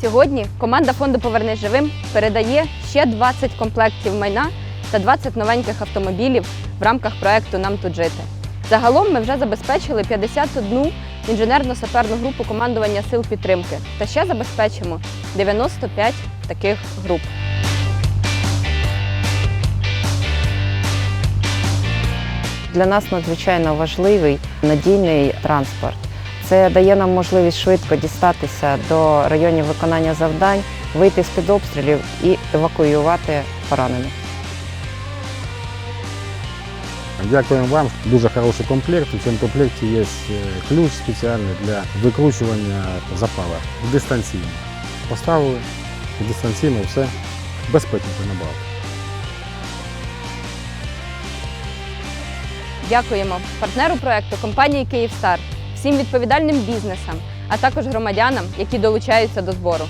Сьогодні команда фонду Повернись живим передає ще 20 комплектів майна та 20 новеньких автомобілів в рамках проекту Нам тут жити. Загалом ми вже забезпечили 51 інженерно-саперну групу командування сил підтримки та ще забезпечимо 95 таких груп. Для нас надзвичайно важливий надійний транспорт. Це дає нам можливість швидко дістатися до районів виконання завдань, вийти з-під обстрілів і евакуювати поранених. Дякуємо вам. Дуже хороший комплект. У цьому комплекті є е, ключ спеціальний для викручування запала дистанційно. Поставили дистанційно все безпечніше набагато. Дякуємо партнеру проекту компанії Київстар, всім відповідальним бізнесам, а також громадянам, які долучаються до збору.